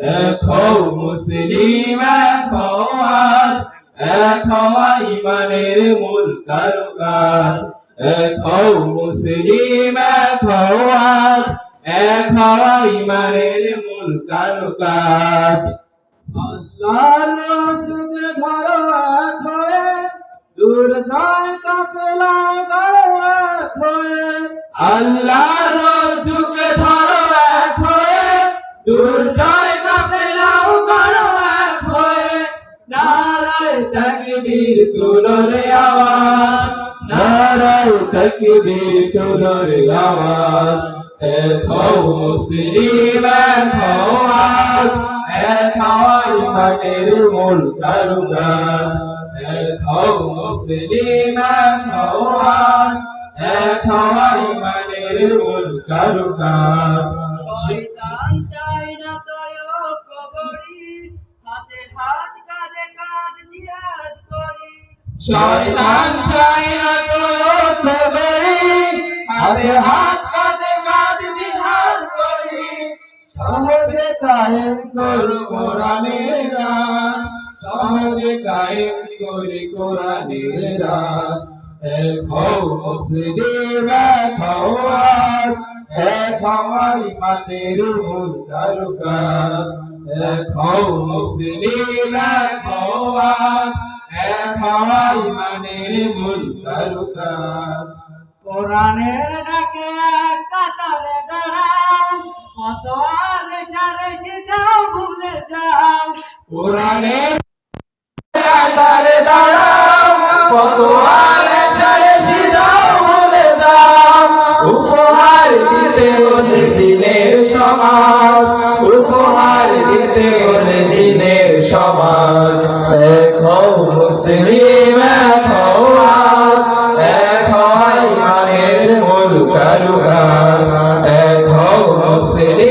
এক হও মুসলিম এক হও আজ এক ইমানের মূল কারুকাজ। এক হও মুসলিম এক হও আজ এক ইমানের মূল কারুকাজ। আল্লাহর যুগে ধরো এক হয়ে দূর যায় কাফেলা গাড়ো এক হয়ে আল্লাহর যুগে ধরো এক দূর যায় তাকবীর তুলো রে আওয়াজ, নারায় তাকবীর তুলো রে আওয়াজ হও মুসলিম হও আজ হওয়াই মাটির মূল কারুকাজ। এক হও মুসলিম হও আজ হওয়াই মাটির মূল কারুকাজ। শয়তান চাই না তয় কবরি, হাতে হাত শয়তান চাই না তো কবরি হাতে হাত কাঁধে কাঁধ জিহাদ করি। সহজে কায়েম করু কোরআনের রাজ। সহজে কায়েম করি রাজ। এক হও মুসলিম, এক হও আজ। এক হওয়াই মাটির মূল কারুকাজ। এক হও মুসলিম, এক আজ। হওয়াই মাটির মূল কারুকাজ কোরআনের ডাকে এক কাতারে দাঁড়াও কত আর রেশারেশি যাও ভুলে যাও। কোরআনের কাতারে দাঁড়াও কত যাও ভুলে যাও। উপহার দিতে ওদের দিনের সমাজ উপহার দিতে হও মুসলিম এক হও আজ এক হওয়াই মানের মূল কারুকাজ। এক মুসলিম